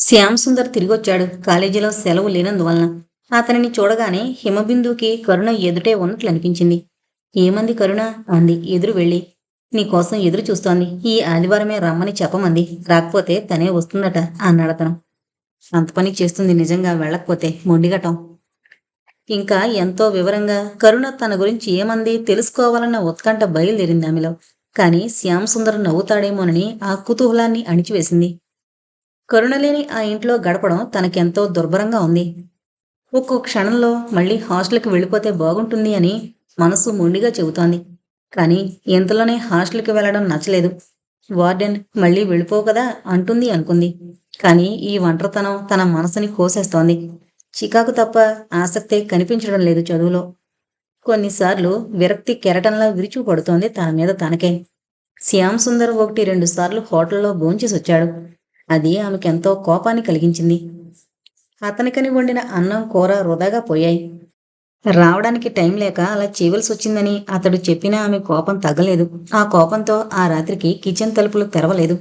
శ్యామ్ సుందర్ తిరిగొచ్చాడు. కాలేజీలో సెలవు లేనందువలన అతనిని చూడగానే హిమబిందుకి కరుణ ఎదుటే ఉన్నట్లు అనిపించింది ఏమంది కరుణ? అంది ఎదురు వెళ్ళి. నీకోసం ఎదురు చూస్తోంది. ఈ ఆదివారమే రమ్మని చెప్పమంది. రాకపోతే తనే వస్తుందట అన్నాడు అతను. అంత పని చేస్తుంది నిజంగా వెళ్ళకపోతే మొండిగటం ఇంకా ఎంతో వివరంగా కరుణ తన గురించి ఏమంది తెలుసుకోవాలన్న ఉత్కంఠ బయలుదేరింది ఆమెలో. కానీ శ్యామ్ సుందర్ నవ్వుతాడేమోనని ఆ కుతూహలాన్ని అణిచివేసింది. కరుణలేని ఆ ఇంట్లో గడపడం తనకెంతో దుర్భరంగా ఉంది. ఒక్కో క్షణంలో మళ్ళీ హాస్టల్కి వెళ్ళిపోతే బాగుంటుంది అని మనసు మొండిగా చెబుతోంది. కానీ ఇంతలోనే హాస్టల్కి వెళ్ళడం నచ్చలేదు. వార్డెన్ మళ్ళీ వెళ్ళిపో కదా అంటుంది అనుకుంది. కానీ ఈ ఒంటరితనం తన మనసుని కోసేస్తోంది. చికాకు తప్ప ఆసక్తి కనిపించడం లేదు చదువులో. కొన్నిసార్లు విరక్తి కెరటంలా విరుచుకుపడుతోంది తన మీద తనకే. శ్యామ్ సుందర్ ఒకటి రెండు సార్లు హోటల్లో భోంచేసి వచ్చాడు అది ఆమెకెంతో కోపాన్ని కలిగించింది. అతనికని వండిన అన్నం కూర వృధాగా పోయాయి. రావడానికి టైం లేక అలా చేయవలసి వచ్చిందని అతడు చెప్పినా ఆమె కోపం తగ్గలేదు. ఆ కోపంతో ఆ రాత్రికి కిచెన్ తలుపులు తెరవలేదు.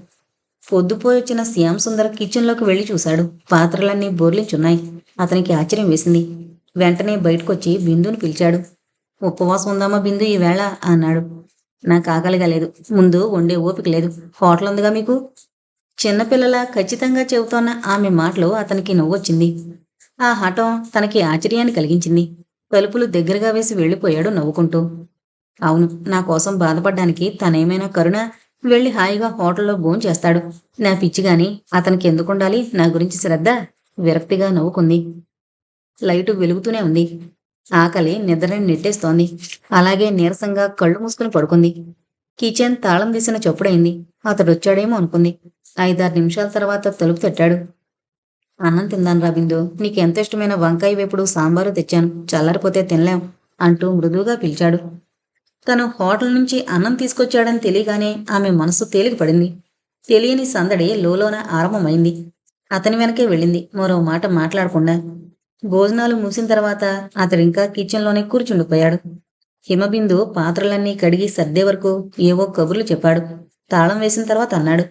పొద్దుపోయి వచ్చిన శ్యామ్ సుందర్ కిచెన్లోకి వెళ్ళి చూశాడు. పాత్రలన్నీ బోర్లించున్నాయి. అతనికి ఆశ్చర్యం వేసింది. వెంటనే బయటకొచ్చి బిందుని పిలిచాడు. ఉపవాసం ఉందామా బిందు ఈవేళ? అన్నాడు. నాకు ఆకలిగా లేదు. ముందు వండే ఓపిక లేదు. హోటల్ ఉందిగా మీకు? చిన్నపిల్లల ఖచ్చితంగా చెబుతోన్న ఆమె మాటలు అతనికి నవ్వొచ్చింది. ఆ హఠం తనకి ఆశ్చర్యాన్ని కలిగించింది. తలుపులు దగ్గరగా వేసి వెళ్ళిపోయాడు నవ్వుకుంటూ. అవును నా కోసం బాధపడ్డానికి తనేమైనా కరుణ? వెళ్ళి హాయిగా హోటల్లో భోజనం చేస్తాడు. నా పిచ్చిగాని అతనికి ఎందుకుండాలి? నా గురించి శ్రద్ధ? విరక్తిగా నవ్వుకుంది. లైటు వెలుగుతూనే ఉంది. ఆకలి నిద్రని నెట్టేస్తోంది. అలాగే నీరసంగా కళ్ళు మూసుకుని పడుకుంది. కిచెన్ తాళం తీసిన చప్పుడైంది. అతడు వచ్చాడేమో అనుకుంది. ఐదారు నిమిషాల తర్వాత తలుపు తట్టాడు. అన్నం తిందాను రా బిందు. నీకెంత ఇష్టమైన వంకాయ వేపుడు సాంబారు తెచ్చాను. చల్లారిపోతే తినలేం అంటూ మృదువుగా పిలిచాడు. తను హోటల్ నుంచి అన్నం తీసుకొచ్చాడని తెలియగానే ఆమె మనసు తేలిక పడింది. తెలియని సందడి లోలోన ఆరంభమైంది. అతని వెనకే వెళ్ళింది. మరో మాట మాట్లాడకుండా. భోజనాలు ముగిసిన తర్వాత అతడింకా కిచెన్లోనే కూర్చుండిపోయాడు. హిమబిందు పాత్రలన్నీ కడిగి సర్దే వరకు ఏవో కబుర్లు చెప్పాడు. తాళం వేసిన తర్వాత అన్నాడు.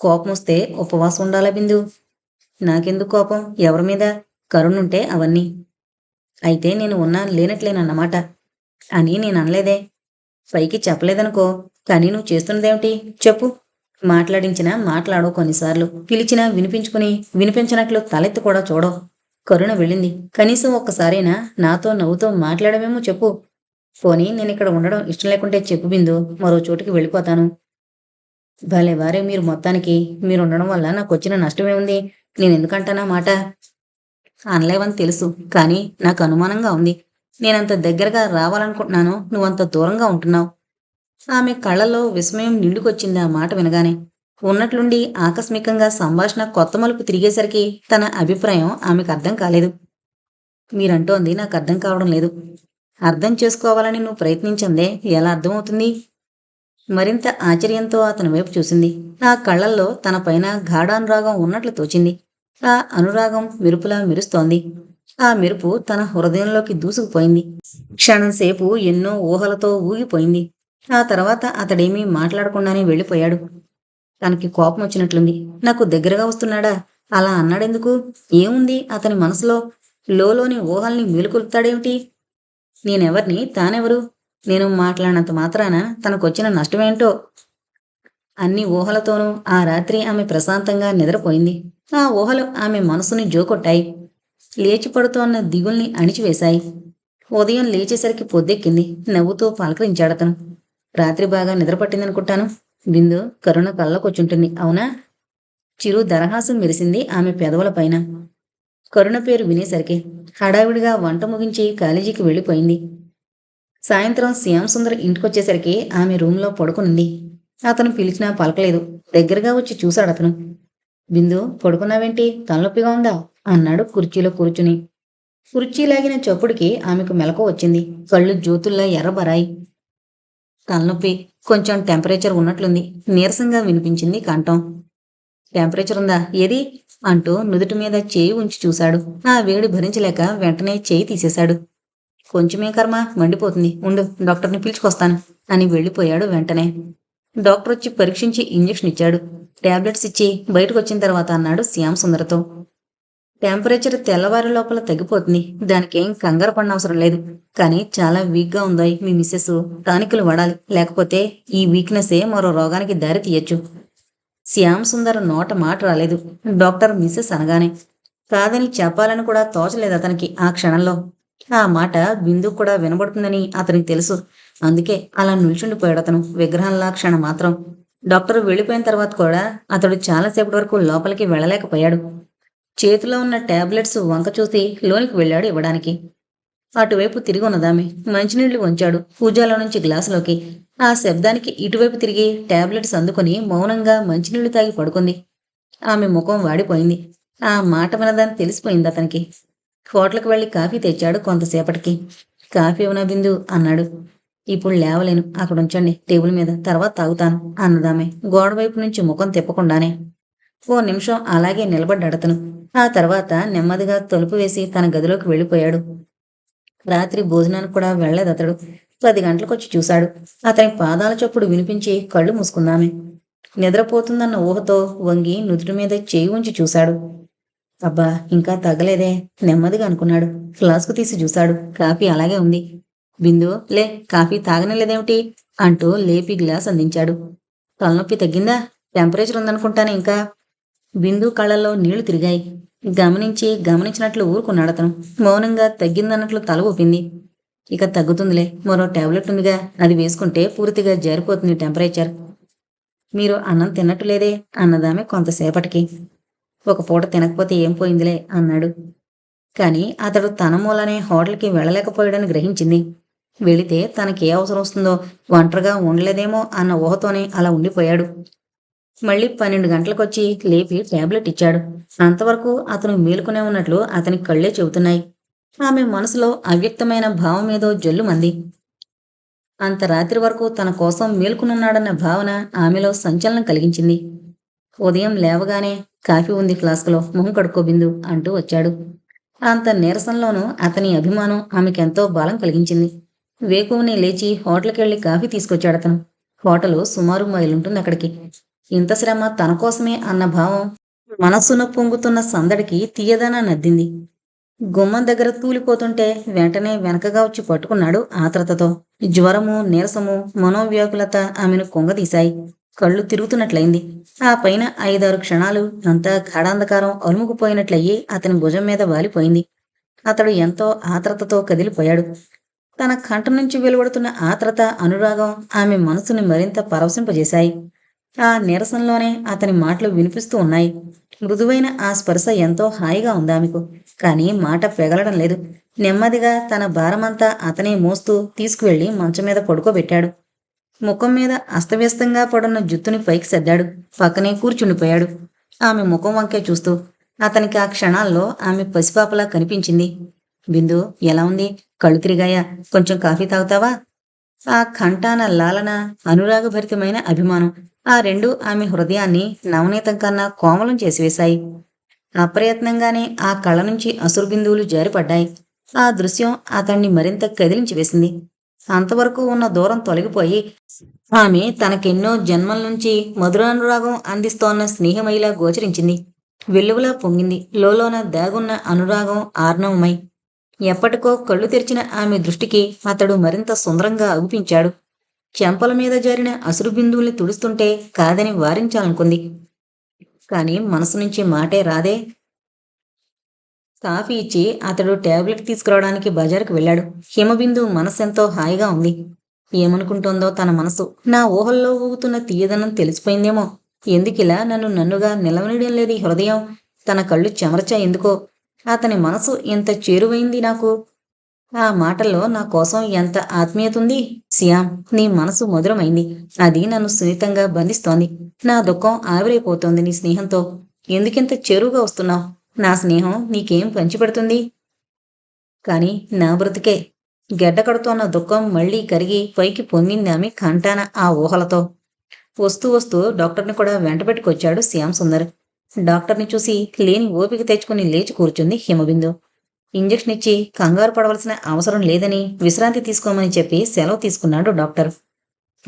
కోపం వస్తే ఉపవాసం ఉండాలా బిందు? నాకెందుకు కోపం? ఎవరి మీద? కరుణుంటే అవన్నీ. అయితే నేను ఉన్నా లేనట్లేనన్నమాట. అని నేను అనలేదే. పైకి చెప్పలేదనుకో కానీ నువ్వు చేస్తున్నదేమిటి? చెప్పు. మాట్లాడించినా మాట్లాడవు కొన్నిసార్లు. పిలిచినా వినిపించుకుని వినిపించినట్లు తలెత్తి కూడా చూడవు. కరుణ వెళ్ళింది. కనీసం ఒక్కసారైనా నాతో నవ్వుతో మాట్లాడమేమో చెప్పు. పోనీ నేను ఇక్కడ ఉండడం ఇష్టం లేకుంటే చెప్పు బిందు మరో చోటుకి వెళ్ళిపోతాను. భలే వారే మీరు మొత్తానికి. మీరు ఉండడం వల్ల నాకు వచ్చిన నష్టమే ఉంది. నేను ఎందుకంటానా మాట? అనలేవని తెలుసు కానీ నాకు అనుమానంగా ఉంది. నేనంత దగ్గరగా రావాలనుకుంటున్నాను. నువ్వంత దూరంగా ఉంటున్నావు. ఆమె కళ్ళలో విస్మయం నిండుకొచ్చింది ఆ మాట వినగానే. ఉన్నట్లుండి ఆకస్మికంగా సంభాషణ కొత్త మలుపు తిరిగేసరికి తన అభిప్రాయం ఆమెకు అర్థం కాలేదు. మీరంటోంది నాకు అర్థం కావడం లేదు. అర్థం చేసుకోవాలని నువ్వు ప్రయత్నించందే. ఎలా అర్థమవుతుంది? మరింత ఆశ్చర్యంతో అతని వైపు చూసింది. ఆ కళ్ళల్లో తన పైన గాఢానురాగం ఉన్నట్లు తోచింది. ఆ అనురాగం మెరుపులా మెరుస్తోంది. ఆ మెరుపు తన హృదయంలోకి దూసుకుపోయింది. క్షణంసేపు ఎన్నో ఊహలతో ఊగిపోయింది. ఆ తర్వాత అతడేమీ మాట్లాడకుండానే వెళ్ళిపోయాడు. తనకి కోపం వచ్చినట్లుంది. నాకు దగ్గరగా వస్తున్నాడా? అలా అన్నాడెందుకు? ఏముంది? అతని మనసులో లోలోని ఊహల్ని మేలుకొలుపుతాడేమిటి? నేనెవర్ని? తానెవరు? నేను మాట్లాడినంత మాత్రాన తనకొచ్చిన నష్టమేంటో? అన్ని ఊహలతోనూ ఆ రాత్రి ఆమె ప్రశాంతంగా నిద్రపోయింది. ఆ ఊహలు ఆమె మనసుని జోకొట్టాయి. లేచి పడుతోన్న దిగుల్ని అణిచివేశాయి. ఉదయం లేచేసరికి పొద్దెక్కింది. నవ్వుతూ పలకరించాడతను రాత్రి బాగా నిద్రపట్టిందనుకుంటాను. బిందు కరుణ కళ్ళకొచ్చుంటుంది. అవునా? చిరు దరహాసం మెరిసింది ఆమె పెదవుల పైన. కరుణ పేరు వినేసరికి హడావిడిగా వంట ముగించి కాలేజీకి వెళ్ళిపోయింది. సాయంత్రం శ్యామసుందర్ ఇంటికొచ్చేసరికి ఆమె రూంలో పడుకునింది. అతను పిలిచినా పలకలేదు. దగ్గరగా వచ్చి చూశాడు అతను. బిందు పడుకున్నావేంటి? తలనొప్పిగా ఉందా? అన్నాడు కుర్చీలో కూర్చుని. కుర్చీ లాగిన చప్పుడుకి ఆమెకు మెలకు వచ్చింది. కళ్ళు జ్యోతుల్లా ఎర్రబరాయి. తలనొప్పి కొంచెం టెంపరేచర్ ఉన్నట్లుంది. నీరసంగా వినిపించింది కంఠం. టెంపరేచర్ ఉందా? ఏది? అంటూ నుదుటి మీద చేయి ఉంచి చూశాడు. ఆ వేడి భరించలేక వెంటనే చేయి తీసేశాడు. కొంచెమే కర్మ మండిపోతుంది. ఉండు డాక్టర్ని పిలుచుకొస్తాను అని వెళ్ళిపోయాడు వెంటనే. డాక్టర్ వచ్చి పరీక్షించి ఇంజెక్షన్ ఇచ్చాడు. టాబ్లెట్స్ ఇచ్చి బయటకు వచ్చిన తర్వాత అన్నాడు శ్యామ్ సుందరతో. టెంపరేచర్ తెల్లవారి లోపల తగ్గిపోతుంది. దానికేం కంగారు పడనవసరం లేదు. కానీ చాలా వీక్గా ఉందాయి మీ మిస్సెస్. టానికులు వాడాలి. లేకపోతే ఈ వీక్నెస్సే మరో రోగానికి దారి తీయచ్చు. శ్యామ్ సుందర్ నోట మాట రాలేదు. డాక్టర్ మిస్సెస్ అనగానే కాదని చెప్పాలని కూడా తోచలేదు అతనికి ఆ క్షణంలో. ఆ మాట బిందు కూడా వినబడుతుందని అతనికి తెలుసు. అందుకే అలా నిల్చుండిపోయాడు అతను. విగ్రహంలా క్షణం మాత్రం. డాక్టర్ వెళ్ళిపోయిన తర్వాత కూడా అతడు చాలాసేపటి వరకు లోపలికి వెళ్ళలేకపోయాడు. చేతిలో ఉన్న టాబ్లెట్స్ వంక చూసి లోనికి వెళ్ళాడు ఇవ్వడానికి. అటువైపు తిరిగి ఉన్నదామె మంచినీళ్ళు వంచాడు. పూజాలో నుంచి గ్లాసులోకి. ఆ శబ్దానికి ఇటువైపు తిరిగి టాబ్లెట్స్ అందుకుని మౌనంగా మంచినీళ్ళు తాగి పడుకుంది. ఆమె ముఖం వాడిపోయింది. ఆ మాట వినదని తెలిసిపోయింది అతనికి. హోటల్కి వెళ్ళి కాఫీ తెచ్చాడు కొంతసేపటికి. కాఫీ ఇవ్వనా బిందు అన్నాడు. ఇప్పుడు లేవలేను. అక్కడ ఉంచండి. టేబుల్ మీద. తర్వాత తాగుతాను అన్నదామె గోడ వైపు నుంచి ముఖం తిప్పకుండానే. ఓ నిమిషం అలాగే నిలబడ్డాడతను అతను. ఆ తర్వాత నెమ్మదిగా తలుపు వేసి తన గదిలోకి వెళ్ళిపోయాడు. రాత్రి భోజనానికి కూడా వెళ్ళేదు అతడు. పది గంటలకు వచ్చి చూశాడు. అతని పాదాల చప్పుడు వినిపించి కళ్ళు మూసుకుందామే నిద్రపోతుందన్న ఊహతో వంగి నుదుటి మీద చేయి ఉంచి చూశాడు. అబ్బా ఇంకా తగ్గలేదే నెమ్మదిగా అనుకున్నాడు. ఫ్లాస్క్ తీసి చూశాడు. కాఫీ అలాగే ఉంది. బిందు లే కాఫీ తాగనలేదేమిటి? అంటూ లేపి గ్లాస్ అందించాడు. తలనొప్పి తగ్గిందా? టెంపరేచర్ ఉందనుకుంటాను ఇంకా. బిందు కళ్ళల్లో నీళ్ళు తిరిగాయి. గమనించి గమనించినట్లు ఊరుకున్నాడు అతను. మౌనంగా తగ్గిందన్నట్లు తల ఊపింది. ఇక తగ్గుతుందిలే మరో టాబ్లెట్ ఉందిగా. అది వేసుకుంటే పూర్తిగా జారిపోతుంది టెంపరేచర్. మీరు అన్నం తిన్నట్టు లేదే అన్నదామె కొంతసేపటికి. ఒక పూట తినకపోతే ఏం పోయిందిలే అన్నాడు. కానీ అతడు తన మూలనే హోటల్కి వెళ్ళలేకపోయాడని గ్రహించింది. వెళితే తనకి ఏ అవసరం వస్తుందో ఒంటరిగా ఉండలేదేమో అన్న ఊహతోనే అలా ఉండిపోయాడు. మళ్ళీ పన్నెండు గంటలకొచ్చి లేపి టాబ్లెట్ ఇచ్చాడు. అంతవరకు అతను మేలుకునే ఉన్నట్లు అతని కళ్ళే చెబుతున్నాయి. ఆమె మనసులో అవ్యక్తమైన భావం ఏదో జల్లుమంది. అంత రాత్రి వరకు తన కోసం మేల్కొనున్నాడన్న భావన ఆమెలో సంచలనం కలిగించింది. ఉదయం లేవగానే కాఫీ ఉంది ఫ్లాస్క్లో మొహం కడుక్కో బిందు అంటూ వచ్చాడు. అంత నీరసంలోనూ అతని అభిమానం ఆమెకెంతో బలం కలిగించింది. వేకువని లేచి హోటల్కి వెళ్ళి కాఫీ తీసుకొచ్చాడు అతను హోటలు సుమారు మైలుంటుంది అక్కడికి. ఇంత శ్రమ తన కోసమే అన్న భావం మనస్సున పొంగుతున్న సందడికి తీయదనా నద్దింది. గుమ్మం దగ్గర తూలిపోతుంటే వెంటనే వెనకగా వచ్చి పట్టుకున్నాడు ఆత్రతతో. జ్వరము నీరసము మనోవ్యాకులత ఆమెను కొంగదీశాయి. కళ్ళు తిరుగుతున్నట్లయింది. ఆ పైన ఐదారు క్షణాలు అంతా గాఢాంధకారం అలుముకుపోయినట్లయి అతని భుజం మీద వాలిపోయింది. అతడు ఎంతో ఆత్రతతో కదిలిపోయాడు. తన కంఠం నుంచి వెలువడుతున్న ఆత్రత అనురాగం ఆమె మనసుని మరింత పరవశింపజేశాయి. ఆ నీరసంలోనే అతని మాటలు వినిపిస్తూ ఉన్నాయి. మృదువైన ఆ స్పర్శ ఎంతో హాయిగా ఉంది ఆమెకు. కానీ మాట పెగలడం లేదు. నెమ్మదిగా తన భారమంతా అతనే మోస్తూ తీసుకువెళ్ళి మంచం మీద పడుకోబెట్టాడు. ముఖం మీద అస్తవ్యస్తంగా పడున్న జుత్తుని పైకి సర్దాడు. పక్కనే కూర్చుండిపోయాడు. ఆమె ముఖం వంకే చూస్తూ అతనికి ఆ క్షణాల్లో ఆమె పసిపాపలా కనిపించింది. బిందు ఎలా ఉంది? కళ్ళు తిరిగాయా? కొంచెం కాఫీ తాగుతావా? ఆ కంఠాన లాలన అనురాగభరితమైన అభిమానం. ఆ రెండు ఆమె హృదయాన్ని నవనీతం కన్నా కోమలం చేసివేశాయి అప్రయత్నంగానే ఆ కళ్ళ నుంచి అసురు బిందువులు జారిపడ్డాయి. ఆ దృశ్యం అతన్ని మరింత కదిలించి వేసింది. అంతవరకు ఉన్న దూరం తొలగిపోయి ఆమె తనకెన్నో జన్మల నుంచి మధురానురాగం అందిస్తోన్న స్నేహమైలా గోచరించింది. వెల్లువలా పొంగింది. లోలోన దాగున్న అనురాగం ఆర్ణవమై. ఎప్పటికో కళ్ళు తెరిచిన ఆమె దృష్టికి అతడు మరింత సుందరంగా అగుపించాడు. చెంపల మీద జారిన అసురు బిందువుల్ని తుడుస్తుంటే కాదని వారించాలనుకుంది. కాని మనసు నుంచి మాటే రాదే. కాఫీ ఇచ్చి అతడు టాబ్లెట్ తీసుకురావడానికి బజారుకు వెళ్ళాడు. హిమబిందు మనసెంతో హాయిగా ఉంది. ఏమనుకుంటోందో తన మనసు. నా ఊహల్లో ఊగుతున్న తీయదనం తెలిసిపోయిందేమో. ఎందుకిలా నన్ను నన్నుగా నిలవనీయడం లేదు హృదయం? తన కళ్ళు చెమరచా ఎందుకో? అతని మనసు ఎంత చేరువైంది నాకు? ఆ మాటల్లో నా కోసం ఎంత ఆత్మీయత ఉంది శ్యామ్ నీ మనసు మధురమైంది. అది నన్ను సున్నితంగా బంధిస్తోంది. నా దుఃఖం ఆవిరైపోతోంది నీ స్నేహంతో. ఎందుకింత చెరువుగా వస్తున్నావు? నా స్నేహం నీకేం పంచిపెడుతుంది? కాని నా బ్రతికే. గెడ్డ కడుతోన్న దుఃఖం మళ్ళీ కరిగి పైకి పొంగింది ఆమె కంటాన ఆ ఊహలతో. వస్తూ వస్తూ డాక్టర్ని కూడా వెంటబెట్టుకొచ్చాడు శ్యామ్ సుందర్. డాక్టర్ని చూసి లేని ఓపిక తెచ్చుకుని లేచి కూర్చుంది హిమబిందు. ఇంజెక్షన్ ఇచ్చి కంగారు పడవలసిన అవసరం లేదని విశ్రాంతి తీసుకోమని చెప్పి సెలవు తీసుకున్నాడు డాక్టర్.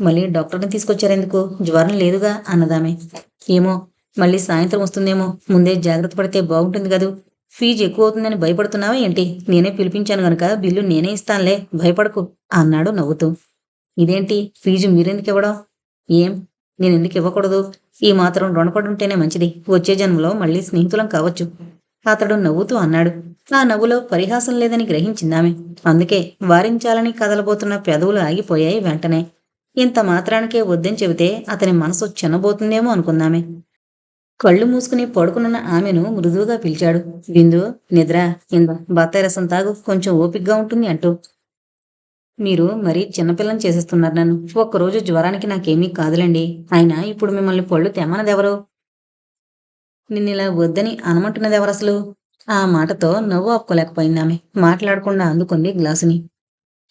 మళ్ళీ డాక్టర్ని తీసుకొచ్చారెందుకు జ్వరం లేదుగా అన్నదామె. ఏమో మళ్ళీ సాయంత్రం వస్తుందేమో. ముందే జాగ్రత్త పడితే బాగుంటుంది కదూ. ఫీజు ఎక్కువ అవుతుందని భయపడుతున్నావా ఏంటి? నేనే పిలిపించాను గనక బిల్లు నేనే ఇస్తానులే. భయపడకు అన్నాడు నవ్వుతూ. ఇదేంటి? ఫీజు మీరెందుకు ఇవ్వడం ఏం? నేను ఎందుకు ఇవ్వకూడదు ఈ మాత్రం రుణపడుంటేనే మంచిది. వచ్చే జన్మలో మళ్ళీ స్నేహితులం కావచ్చు. అతడు నవ్వుతూ అన్నాడు. ఆ నవ్వులో పరిహాసం లేదని గ్రహించిందామె. అందుకే వారించాలని కదలబోతున్న పెదవులు ఆగిపోయాయి వెంటనే. ఇంత మాత్రానికే వద్దని చెబితే అతని మనసు చిన్నబోతుందేమో అనుకుందామే. కళ్ళు మూసుకుని పడుకునున్న ఆమెను మృదువుగా పిలిచాడు. బిందు నిద్ర ఇంద బత్తాయి రసం తాగు కొంచెం ఓపిగ్గా ఉంటుంది అంటూ. మీరు మరీ చిన్నపిల్లని చేసేస్తున్నారు నన్ను. ఒక్కరోజు జ్వరానికి నాకేమీ కాదులండి. అయినా ఇప్పుడు మిమ్మల్ని పళ్ళు తెమ్మనదెవరు? నిన్నిలా వద్దని అనమంటున్నదెవరసలు ఆ మాటతో నవ్వు ఆపుకోలేకపోయింది మాట్లాడకుండా అందుకుంది గ్లాసుని.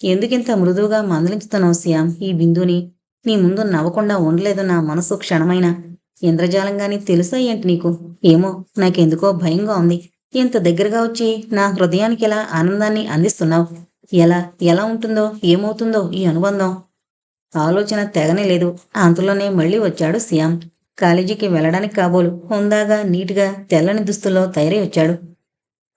ఎందుకింత మృదువుగా మందలించుతున్నావు శ్యామ్ ఈ బిందుని నీ ముందు నవ్వకుండా ఉండలేదు నా మనసు క్షణమైన. ఇంద్రజాలంగాని తెలుసా ఏంటి నీకు? ఏమో నాకెందుకో భయంగా ఉంది. ఇంత దగ్గరగా వచ్చి నా హృదయానికి ఎలా ఆనందాన్ని అందిస్తున్నావు? ఎలా ఎలా ఉంటుందో ఏమవుతుందో ఈ అనుబంధం? ఆలోచన తెగనే లేదు. అంతలోనే మళ్ళీ వచ్చాడు శ్యామ్. కాలేజీకి వెళ్ళడానికి కాబోలు హుందాగా నీట్గా తెల్లని దుస్తుల్లో తయారై వచ్చాడు.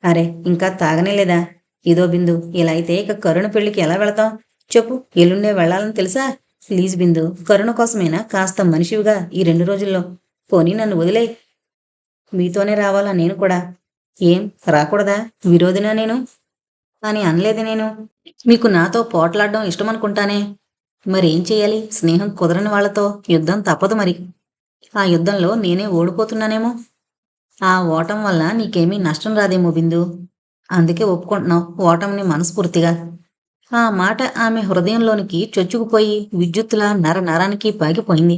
అరే ఇంకా తాగనే లేదా? ఇదో బిందు ఇలా అయితే ఇక కరుణ పెళ్ళికి ఎలా వెళతాం? చెప్పు ఎల్లుండే వెళ్ళాలని తెలుసా? ప్లీజ్ బిందు కరుణ కోసమైనా? కాస్త మనిషివిగా ఈ రెండు రోజుల్లో. పోనీ నన్ను వదిలే మీతోనే రావాలా నేను కూడా? ఏం రాకూడదా? విరోధినా నేను? అని అనలేదు నేను. మీకు నాతో పోట్లాడడం ఇష్టం అనుకుంటానే మరేం చేయాలి స్నేహం కుదరని వాళ్ళతో యుద్ధం తప్పదు మరి. ఆ యుద్ధంలో నేనే ఓడిపోతున్నానేమో? ఆ ఓటం వల్ల నీకేమీ నష్టం రాదేమో బిందు అందుకే ఒప్పుకుంటున్నావు. ఓటమిని మనస్ఫూర్తిగా. ఆ మాట ఆమె హృదయంలోనికి చొచ్చుకుపోయి విద్యుత్తులా నర నరానికి పాగిపోయింది.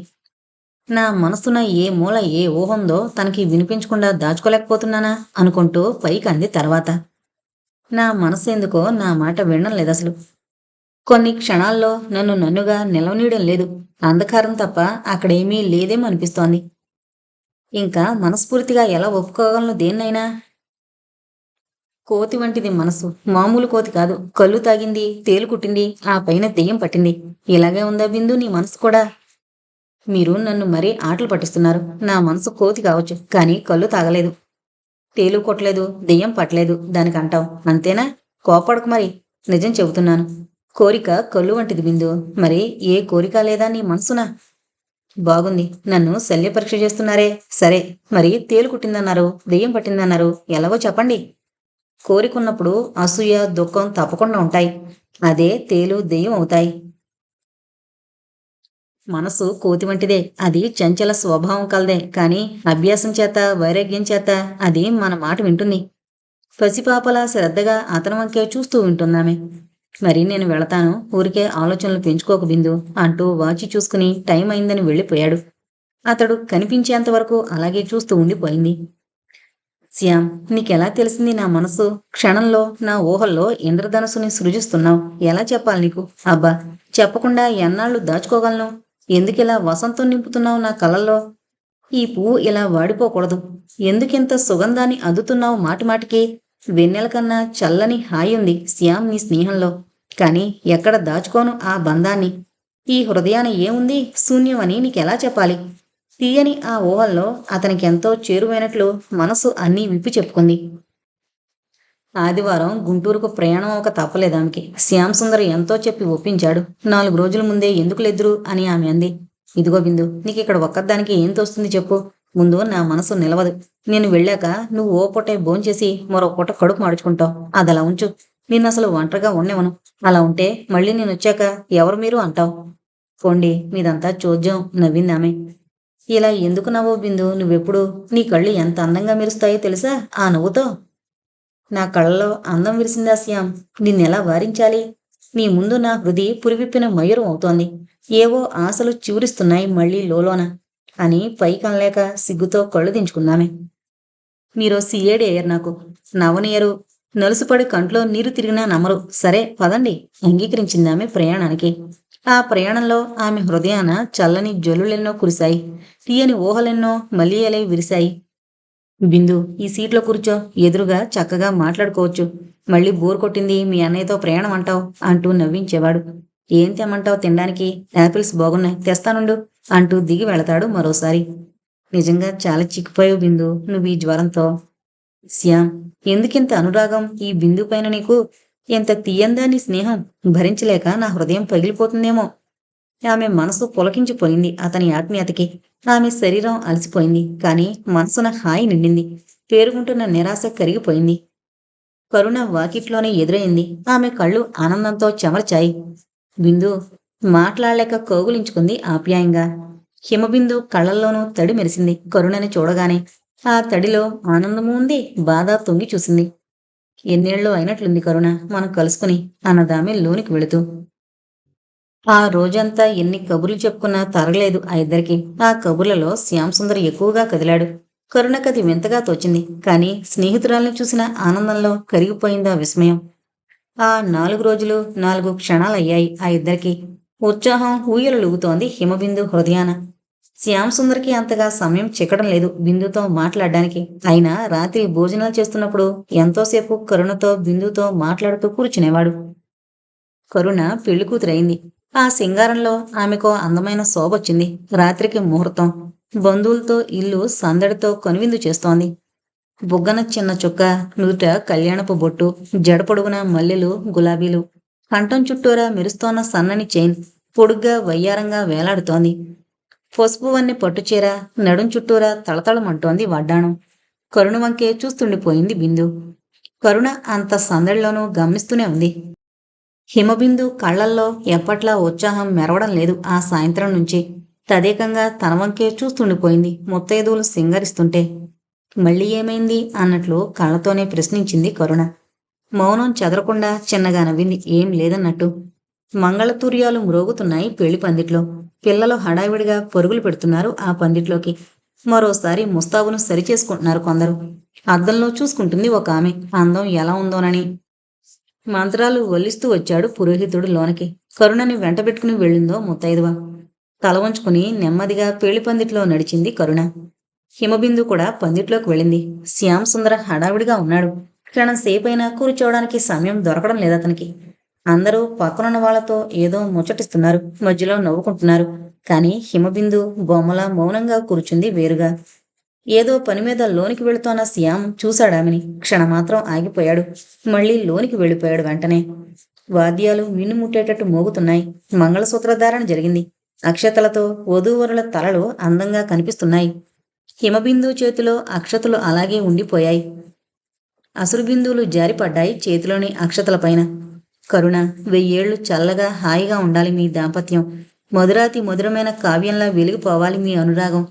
నా మనసున ఏ మూల ఏ ఊహందో తనకి వినిపించకుండా దాచుకోలేకపోతున్నానా అనుకుంటూ పైకి అంది తర్వాత. నా మనసు ఎందుకో నా మాట వినడం లేదు అసలు. కొన్ని క్షణాల్లో నన్ను నన్నుగా నిలవనీయడం లేదు. అంధకారం తప్ప అక్కడేమీ లేదేమో అనిపిస్తోంది ఇంకా మనస్ఫూర్తిగా ఎలా ఒప్పుకోగలను దేన్నైనా? కోతి వంటిది మనసు. మామూలు కోతి కాదు. కళ్ళు తాగింది తేలు కుట్టింది ఆ పైన దెయ్యం పట్టింది. ఇలాగే ఉందా బిందు నీ మనసు కూడా? మీరు నన్ను మరీ ఆటలు పట్టిస్తున్నారు. నా మనసు కోతి కావచ్చు కానీ కళ్ళు తాగలేదు. తేలు కొట్టలేదు దెయ్యం పట్టలేదు దానికి అంటావు. అంతేనా? కోపడకు మరి. నిజం చెబుతున్నాను. కోరిక కళ్ళు వంటిది బిందు. మరి ఏ కోరిక లేదా నీ మనసునా? బాగుంది. నన్ను శల్య పరీక్ష చేస్తున్నారే. సరే మరి తేలు కుట్టిందన్నారు దెయ్యం పట్టిందన్నారు ఎలాగో చెప్పండి. కోరికున్నప్పుడు అసూయ దుఃఖం తప్పకుండా ఉంటాయి. అదే తేలు దెయ్యం అవుతాయి. మనసు కోతి వంటిదే. అది చంచల స్వభావం కలదే. కానీ అభ్యాసం చేత వైరాగ్యం చేత అది మన మాట వింటుంది. పసిపాపలా శ్రద్ధగా అతను వంకే చూస్తూ వింటున్నామే మరి నేను వెళతాను. ఊరికే ఆలోచనలు పెంచుకోక బిందు అంటూ వాచి చూసుకుని టైం అయిందని వెళ్ళిపోయాడు. అతడు కనిపించేంత వరకు అలాగే చూస్తూ ఉండిపోయింది. శ్యామ్ నీకెలా తెలిసింది నా మనసు? క్షణంలో నా ఊహల్లో ఇంద్రధనుసుని సృజిస్తున్నావు. ఎలా చెప్పాలి నీకు? అబ్బా చెప్పకుండా ఎన్నాళ్ళు దాచుకోగలను? ఎందుకిలా వసంతం నింపుతున్నావు నా కలల్లో ఈ పువ్వు ఇలా వాడిపోకూడదు. ఎందుకింత సుగంధాన్ని అందుతున్నావు మాటిమాటికి వెన్నెల కన్నా చల్లని హాయి ఉంది శ్యామ్ నీ స్నేహంలో. కానీ ఎక్కడ దాచుకోను ఆ బంధాన్ని? ఈ హృదయాన్ని ఏముంది? శూన్యమని నీకెలా చెప్పాలి? తీయని ఆ ఊహల్లో అతనికి ఎంతో చేరువైనట్లు మనసు అన్నీ విప్పి చెప్పుకుంది. ఆదివారం గుంటూరుకు ప్రయాణం ఒక తప్పలేదు ఆమెకి శ్యామ్ సుందర్ ఎంతో చెప్పి ఒప్పించాడు. నాలుగు రోజుల ముందే ఎందుకు లేదురు అని ఆమె అంది. ఇదిగో బిందు నీకు ఇక్కడ ఒక్కదానికి ఏం తోస్తుంది చెప్పు. ముందు నా మనసు నిలవదు. నేను వెళ్ళాక నువ్వు ఓ పూటే భోంచేసి మరో పూట కడుపు మాడుచుకుంటావు అది అలా ఉంచు. నిన్ను అసలు ఒంటరిగా ఉండేవను అలా ఉంటే మళ్ళీ నేను వచ్చాక ఎవరు మీరు అంటావు? పోండి మీదంతా చోద్యం నవ్వింది ఆమె ఇలా ఎందుకు నవ్వు బిందు? నువ్వెప్పుడు? నీ కళ్ళు ఎంత అందంగా మెరుస్తాయో తెలుసా ఆ నవ్వుతో? నా కళ్ళలో అందం విరిసిందా శ్యామ్. నిన్నెలా వారించాలి? నీ ముందు నా హృది పురివిప్పిన మయూరం అవుతోంది. ఏవో ఆశలు చివురిస్తున్నాయి మళ్ళీ లోలోన. అని పైకనలేక సిగ్గుతో కళ్ళు దించుకుందామే. మీరు సీఏడి అయ్యారు నాకు. నవనియరు నలుసుపడి కంట్లో నీరు తిరిగినా నమ్మరు. సరే పదండి. అంగీకరించిందామె ప్రయాణానికి. ఆ ప్రయాణంలో ఆమె హృదయాన చల్లని జల్లులెన్నో కురిశాయి. తీయని ఊహలెన్నో మలియలై విరిశాయి. బిందు ఈ సీట్లో కూర్చో. ఎదురుగా చక్కగా మాట్లాడుకోవచ్చు. మళ్ళీ బోర్ కొట్టింది మీ అన్నయ్యతో ప్రయాణం అంటావు అంటూ నవ్వించేవాడు. ఏం తెమ్మంటావు తినడానికి? యాపిల్స్ బాగున్నాయి. తెస్తానుండు. అంటూ దిగి వెళతాడు మరోసారి. నిజంగా చాలా చిక్కిపోయావు బిందు. నువ్వు ఈ జ్వరంతో. శ్యామ్ ఎందుకింత అనురాగం? ఈ బిందు పైన నీకు ఎంత తీయందాని స్నేహం? భరించలేక నా హృదయం పగిలిపోతుందేమో. ఆమె మనసు పులకించిపోయింది అతని ఆత్మీయతకి. ఆమె శరీరం అలసిపోయింది కానీ మనసున హాయి నిండింది. పేరుకుంటున్న నిరాశ కరిగిపోయింది. కరుణ వాకిట్లోనే ఎదురైంది. ఆమె కళ్ళు ఆనందంతో చెమర్చాయి. బిందు మాట్లాడలేక కోగులించుకుంది ఆప్యాయంగా. హిమబిందు కళ్ళల్లోనూ తడి మెరిసింది. కరుణని చూడగానే ఆ తడిలో ఆనందము ఉంది బాధ తొంగి చూసింది. ఎన్నేళ్ళు అయినట్లుంది కరుణ మనం కలుసుకుని అన్నదామె లోనికి వెళుతూ. ఆ రోజంతా ఎన్ని కబుర్లు చెప్పుకున్నా తరగలేదు ఆ ఇద్దరికి. ఆ కబుర్లలో శ్యాంసుందర్ ఎక్కువగా కదిలాడు. కరుణకది వింతగా తోచింది కానీ స్నేహితురాల్ని చూసిన ఆనందంలో కరిగిపోయిందా విస్మయం. ఆ నాలుగు రోజులు నాలుగు క్షణాలయ్యాయి ఆ ఇద్దరికి. ఉత్సాహం ఊయలలుగుతోంది హిమబిందు హృదయాన. శ్యామ్ అంతగా సమయం చిక్కడం లేదు బిందుతో మాట్లాడడానికి. అయినా రాత్రి భోజనాలు చేస్తున్నప్పుడు ఎంతోసేపు కరుణతో బిందుతో మాట్లాడుతూ కూర్చునేవాడు. కరుణ పెళ్ళి కూతురైంది. ఆ సింగారంలో ఆమెకో అందమైన శోభొచ్చింది. రాత్రికి ముహూర్తం. బంధువులతో ఇల్లు సందడితో కనువిందు చేస్తోంది. బుగ్గన చిన్న చుక్క నుదుట కళ్యాణపు బొట్టు జడపొడుగున మల్లెలు గులాబీలు. కంఠం చుట్టూరా మెరుస్తోన్న సన్నని చైన్. పొడుగ్గా వయ్యారంగా వేలాడుతోంది. పసుపు వన్ని పట్టుచీర నడుం చుట్టూరా తళతళమంటోంది వడ్డాణం. కరుణ వంకే చూస్తుండిపోయింది బిందు. కరుణ అంత సందడిలోనూ గమనిస్తూనే ఉంది. హిమబిందు కళ్ళల్లో ఎప్పట్లా ఉత్సాహం మెరవడం లేదు ఆ సాయంత్రం నుంచి. తదేకంగా తన వంకే చూస్తుండిపోయింది ముత్తైదువులు సింగరిస్తుంటే. మళ్ళీ ఏమైంది అన్నట్లు కళ్ళతోనే ప్రశ్నించింది కరుణ. మౌనం చెదరకుండా చిన్నగా నవ్వింది. ఏం లేదన్నట్టు. మంగళతూర్యాలు మ్రోగుతున్నాయి పెళ్ళి పందిట్లో. పిల్లలు హడావిడిగా పరుగులు పెడుతున్నారు ఆ పందిట్లోకి. మరోసారి ముస్తాబును సరిచేసుకుంటున్నారు కొందరు. అద్దంలో చూసుకుంటుంది ఒక ఆమె. అందం ఎలా ఉందోనని. మంత్రాలు వల్లిస్తూ వచ్చాడు పురోహితుడు లోనకి. కరుణని వెంటబెట్టుకుని వెళ్ళిందో ముత్తైదువ. తల వంచుకుని నెమ్మదిగా పెళ్ళి పందిట్లో నడిచింది కరుణ. హిమబిందు కూడా పందిట్లోకి వెళ్ళింది. శ్యామ్ సుందర హడావిడిగా ఉన్నాడు. క్షణం సేపైనా కూర్చోవడానికి సమయం దొరకడం లేదతనికి అందరూ పక్కనున్న వాళ్ళతో ఏదో ముచ్చటిస్తున్నారు మధ్యలో నవ్వుకుంటున్నారు. కానీ హిమబిందు బొమ్మల మౌనంగా కూర్చుంది వేరుగా. ఏదో పని మీద లోనికి వెళుతోన్న శ్యామ్ చూశాడామెని. క్షణమాత్రం ఆగిపోయాడు. మళ్ళీ లోనికి వెళ్ళిపోయాడు వెంటనే. వాద్యాలు మిన్నుముట్టేటట్టు మోగుతున్నాయి. మంగళసూత్రధారణ జరిగింది. అక్షతలతో వధూవరుల తలలు అందంగా కనిపిస్తున్నాయి. హిమబిందు చేతిలో అక్షతలు అలాగే ఉండిపోయాయి. అసురుబిందువులు జారిపడ్డాయి చేతిలోని అక్షతలపైన కరుణ వెయ్యేళ్ళు చల్లగా హాయిగా ఉండాలి మీ దాంపత్యం. మధురాతి మధురమైన కావ్యంలా వెలిగిపోవాలి మీ అనురాగం.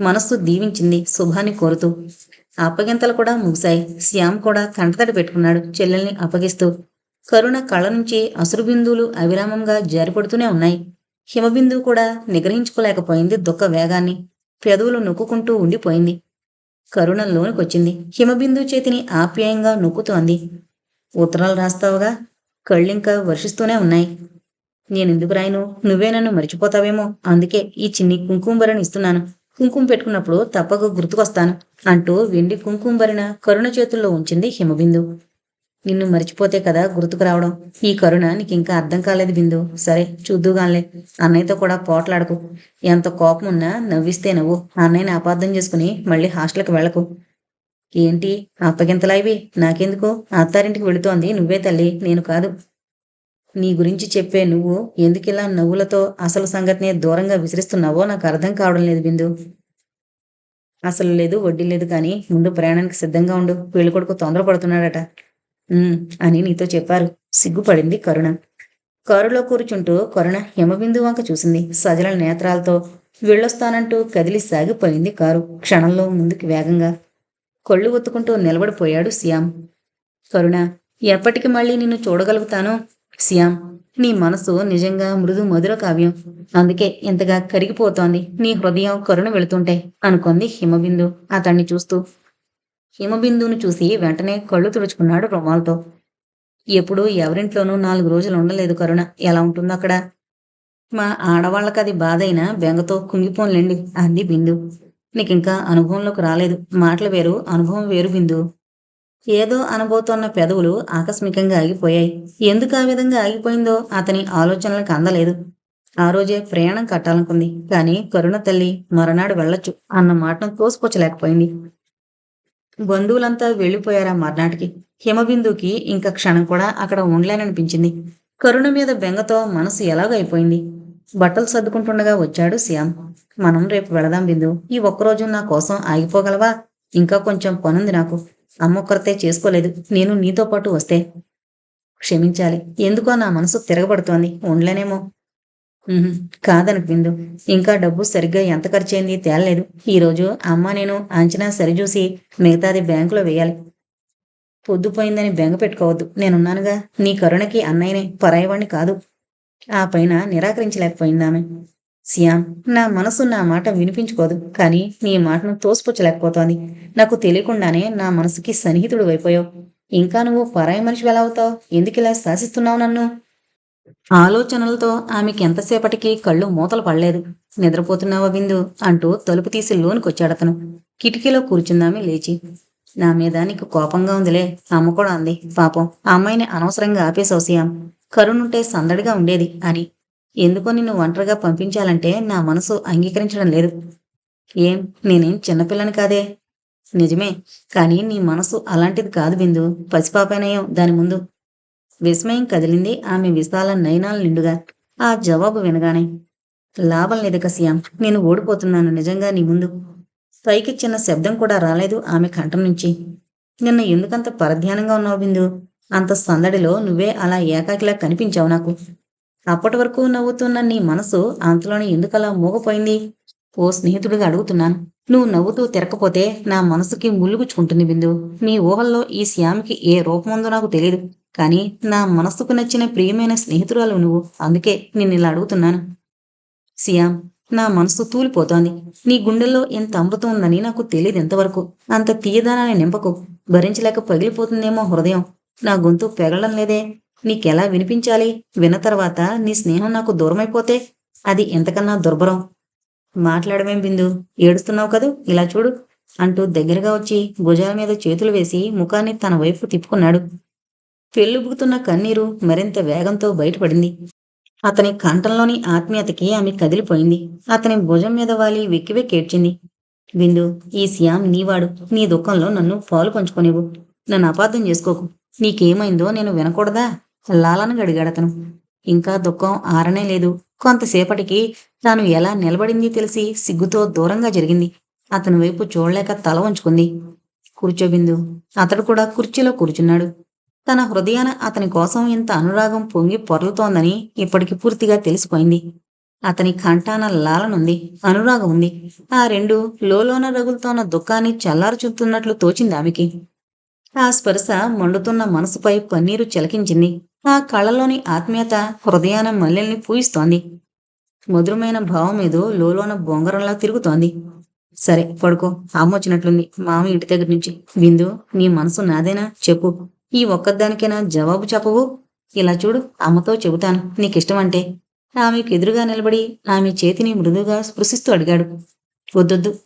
మనస్సు దీవించింది శుభాన్ని కోరుతూ. అప్పగింతలు కూడా ముగిశాయి. శ్యామ్ కూడా కంటతడి పెట్టుకున్నాడు చెల్లెల్ని అప్పగిస్తూ. కరుణ కళ్ళ నుంచి అసురుబిందువులు అవిరామంగా జారిపడుతూనే ఉన్నాయి. హిమబిందువు కూడా నిగ్రహించుకోలేకపోయింది దుఃఖ వేగాన్ని. పెదవులు నొక్కుంటూ ఉండిపోయింది. కరుణ లోనికొచ్చింది. హిమబిందు చేతిని ఆప్యాయంగా నొక్కుతోంది. ఉత్తరాలు రాస్తావుగా? కళ్ళింకా వర్షిస్తూనే ఉన్నాయి. నేనెందుకు రాయను? నువ్వే నన్ను మర్చిపోతావేమో. అందుకే ఈ చిన్ని కుంకుమబరిని ఇస్తున్నాను. కుంకుమ పెట్టుకున్నప్పుడు తప్పక గుర్తుకొస్తాను అంటూ వెండి కుంకుమబరిన కరుణ చేతుల్లో ఉంచింది హిమబిందు. నిన్ను మర్చిపోతే కదా గుర్తుకు రావడం. ఈ కరుణ నీకు ఇంకా అర్థం కాలేదు బిందు. సరే చూద్దుగాన్లే. అన్నయ్యతో కూడా పోట్లాడకు. ఎంత కోపం ఉన్నా నవ్విస్తే నవ్వు. అన్నయ్యని అపార్థం చేసుకుని మళ్ళీ హాస్టల్కి వెళ్ళకు. ఏంటి? అప్పగింతలాయివి నాకెందుకు? అత్తారింటికి వెళుతోంది. నువ్వే తల్లి. నేను కాదు. నీ గురించి చెప్పే నువ్వు ఎందుకిలా నవ్వులతో అసలు సంగతినే దూరంగా విసిరిస్తున్నావో నాకు అర్థం కావడం లేదు బిందు. అసలు లేదు వడ్డీ లేదు కానీ ముందు ప్రయాణానికి సిద్ధంగా ఉండు. పెళ్ళి కొడుకు తొందరపడుతున్నాడట అని నీతో చెప్పారు. సిగ్గుపడింది కరుణ. కారులో కూర్చుంటూ కరుణ హిమబిందు వంక చూసింది. సజల నేత్రాలతో వెళ్ళొస్తానంటూ కదిలి సాగిపోయింది కారు. క్షణంలో ముందుకు వేగంగా కళ్ళు ఒత్తుకుంటూ నిలబడిపోయాడు శ్యామ్. కరుణ ఎప్పటికి మళ్ళీ నిన్ను చూడగలుగుతానో? శ్యామ్ నీ మనసు నిజంగా మృదు మధుర కావ్యం. అందుకే ఇంతగా కరిగిపోతోంది నీ హృదయం కరుణ వెళుతుంటే అనుకుంది హిమబిందు అతన్ని చూస్తూ. హిమబిందును చూసి వెంటనే కళ్ళు తుడుచుకున్నాడు రుమాలతో. ఎప్పుడు ఎవరింట్లోనూ నాలుగు రోజులు ఉండలేదు కరుణ. ఎలా ఉంటుందో అక్కడ? మా ఆడవాళ్ళకది అది బాధైనా బెంగతో కుంగిపోన్లేండి అంది బిందు. నీకింకా అనుభవంలోకి రాలేదు. మాటలు వేరు అనుభవం వేరు బిందు ఏదో అనబోతోన్న పెదవులు ఆకస్మికంగా ఆగిపోయాయి. ఎందుకు ఆ విధంగా ఆగిపోయిందో అతని ఆలోచనలకు అందలేదు. ఆ రోజే ప్రయాణం కట్టాలనుకుంది. కానీ కరుణ తల్లి మరనాడు వెళ్ళొచ్చు అన్న మాటను తోసుకొచ్చలేకపోయింది బంధువులంతా వెళ్ళిపోయారా మర్నాటికి? హిమబిందుకి ఇంకా క్షణం కూడా అక్కడ ఉండలేననిపించింది. కరుణ మీద బెంగతో మనసు ఎలాగైపోయింది? బట్టలు సర్దుకుంటుండగా వచ్చాడు శ్యామ్. మనం రేపు వెళదాం బిందు. ఈ ఒక్కరోజు నా కోసం ఆగిపోగలవా? ఇంకా కొంచెం పనుంది నాకు. అమ్మొక్కరితే చేసుకోలేదు. నేను నీతో పాటు వస్తే క్షమించాలి. ఎందుకో నా మనసు తిరగబడుతోంది. ఉండలేనేమో. ఉహుం, కాదనకు బిందు. ఇంకా డబ్బు సరిగ్గా ఎంత ఖర్చయింది తేలలేదు. ఈరోజు అమ్మ నేను అంచనా సరిచూసి మిగతాది బ్యాంకులో వేయాలి. పొద్దుపోయిందని బెంగ పెట్టుకోవద్దు. నేనున్నానుగా. నీ కరుణకి అన్నయ్యనే పరాయవాణ్ణి కాదు. ఆ పైన నిరాకరించలేకపోయింది ఆమె శ్యామ్ నా మనసు నా మాట వినిపించుకోదు కానీ నీ మాటను తోసిపుచ్చలేకపోతోంది. నాకు తెలియకుండానే నా మనసుకి సన్నిహితుడు అయిపోయావు. ఇంకా నువ్వు పరాయి మనిషి ఎలా అవుతావు? ఎందుకు ఇలా శాసిస్తున్నావు నన్ను? ఆలోచనలతో ఆమెకి ఎంతసేపటికి కళ్ళు మూతలు పడలేదు. నిద్రపోతున్నావా బిందు అంటూ తలుపు తీసి లోనికొచ్చాడు అతను కిటికీలో కూర్చుందామె లేచి. నా మీద నీకు కోపంగా ఉందిలే అమ్మ కూడా అంది. పాపం ఆ అమ్మాయిని అనవసరంగా ఆపేసావు సీఎం కరుణుంటే సందడిగా ఉండేది అని. ఎందుకో నిన్ను ఒంటరిగా పంపించాలంటే నా మనసు అంగీకరించడం లేదు. ఏం? నేనేం చిన్నపిల్లని కాదే? నిజమే కానీ నీ మనసు అలాంటిది కాదు బిందు. పసిపాపైనయం దాని ముందు. విస్మయం కదిలింది ఆమె విశాల నయనాల నిండుగా. ఆ జవాబు వినగానే లాభం లేదు కసియాం నేను ఓడిపోతున్నాను నిజంగా నీ ముందు. పైకి చిన్న శబ్దం కూడా రాలేదు ఆమె కంఠం నుంచి. నిన్న ఎందుకంత పరధ్యానంగా ఉన్నావు బిందు? అంత సందడిలో నువ్వే అలా ఏకాకిలా కనిపించావు నాకు. అప్పటి వరకు నవ్వుతున్న నీ మనసు అంతలోనే ఎందుకలా మూగపోయింది? ఓ స్నేహితుడిగా అడుగుతున్నాను. నువ్వు నవ్వుతూ తిరగకపోతే నా మనసుకి ములుగుచుకుంటుంది బిందు. నీ ఊహల్లో ఈ శ్యామికి ఏ రూపం ఉందో నాకు తెలియదు కానీ నా మనసుకు నచ్చిన ప్రియమైన స్నేహితురాలు నువ్వు. అందుకే నిన్ను ఇలా అడుగుతున్నాను. శ్యామ్ నా మనసు తూలిపోతోంది. నీ గుండెల్లో ఎంత అమృతం ఉందని నాకు తెలియదు ఎంతవరకు. అంత తీయదానాన్ని నింపకు. భరించలేక పగిలిపోతుందేమో హృదయం. నా గొంతు పెగలడం లేదే. నీకెలా వినిపించాలి? విన్న తర్వాత నీ స్నేహం నాకు దూరమైపోతే అది ఎంతకన్నా దుర్భరం. మాట్లాడమేం బిందు? ఏడుస్తున్నావు కదూ? ఇలా చూడు అంటూ దగ్గరగా వచ్చి భుజాల మీద చేతులు వేసి ముఖాన్ని తన వైపు తిప్పుకున్నాడు. పెళ్ళుబుకుతున్న కన్నీరు మరింత వేగంతో బయటపడింది. అతని కంఠంలోని ఆత్మీయతకి ఆమె కదిలిపోయింది. అతని భుజం మీద వాలి వెక్కి వెక్కి ఏడ్చింది. బిందు ఈ శ్యామ్ నీవాడు. నీ దుఃఖంలో నన్ను పాలు పంచుకోనివ్వు. నన్ను అపార్థం చేసుకోకు. నీకేమైందో నేను వినకూడదా? లాలనగా గడిగాడతను ఇంకా దుఃఖం ఆరనే లేదు. కొంతసేపటికి తాను ఎలా నిలబడింది తెలిసి సిగ్గుతో దూరంగా జరిగింది. అతని వైపు చూడలేక తల వంచుకుంది. కూర్చోబిందు. అతడు కూడా కుర్చీలో కూర్చున్నాడు. తన హృదయాన అతని కోసం ఇంత అనురాగం పొంగి పొరలుతోందని ఇప్పటికి పూర్తిగా తెలిసిపోయింది. అతని కంఠాన లాలనుంది. అనురాగం ఉంది. ఆ రెండు లోలోన రగులుతోన్న దుఃఖాన్ని చల్లారుచుతున్నట్లు తోచింది ఆమెకి. ఆ స్పర్శ మండుతున్న మనసుపై పన్నీరు చిలకించింది. ఆ కళ్ళలోని ఆత్మీయత హృదయాన మల్లెల్ని పూయిస్తోంది. మధురమైన భావం ఏదో లోలోన బొంగరంలా తిరుగుతోంది. సరే పడుకో. ఆమోచినట్లుంది వచ్చినట్లుంది మామ ఇంటి దగ్గర నుంచి. విందు నీ మనసు నాదేనా? చెప్పు. ఈ ఒక్కదానికైనా జవాబు చెప్పవు? ఇలా చూడు అమ్మతో చెబుతాను. నీకిష్టమంటే. ఆమెకు ఎదురుగా నిలబడి ఆమె చేతిని మృదుగా స్పృశిస్తూ అడిగాడు. వద్దొద్దు.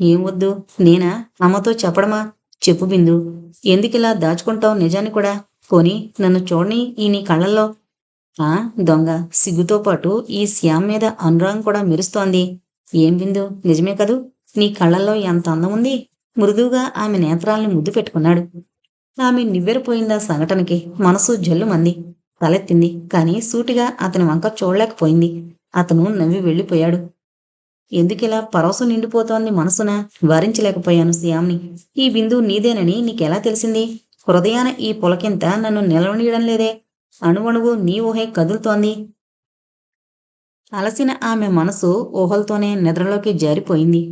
ఏం వద్దు? నేనా? అమ్మతో చెప్పడమా? చెప్పు బిందు ఎందుకిలా దాచుకుంటావు నిజాన్ని కూడా? కొని నన్ను చూడని ఈ నీ కళ్ళల్లో? ఆ దొంగ సిగ్గుతో పాటు ఈ శ్యామ్ మీద అనురాగం కూడా మెరుస్తోంది. ఏం బిందు నిజమే కదూ? నీ కళ్ళల్లో ఎంత అందం ఉంది? మృదువుగా ఆమె నేత్రాల్ని ముద్దు పెట్టుకున్నాడు. ఆమె నివ్వెరపోయిందా సంఘటనకి? మనసు జల్లుమంది తలెత్తింది కానీ సూటిగా అతని వంక చూడలేకపోయింది. అతను నవ్వి వెళ్ళిపోయాడు. ఎందుకిలా పరవశం నిండిపోతోంది మనసున? వారించలేకపోయాను శ్యామ్ని. ఈ బిందువు నీదేనని నీకెలా తెలిసింది? హృదయాన ఈ పులకింత నన్ను నిలవనీయడం లేదే? అణువణువు నీ ఊహే కదులుతోంది. అలసిన ఆమె మనసు ఊహలతోనే నిద్రలోకి జారిపోయింది.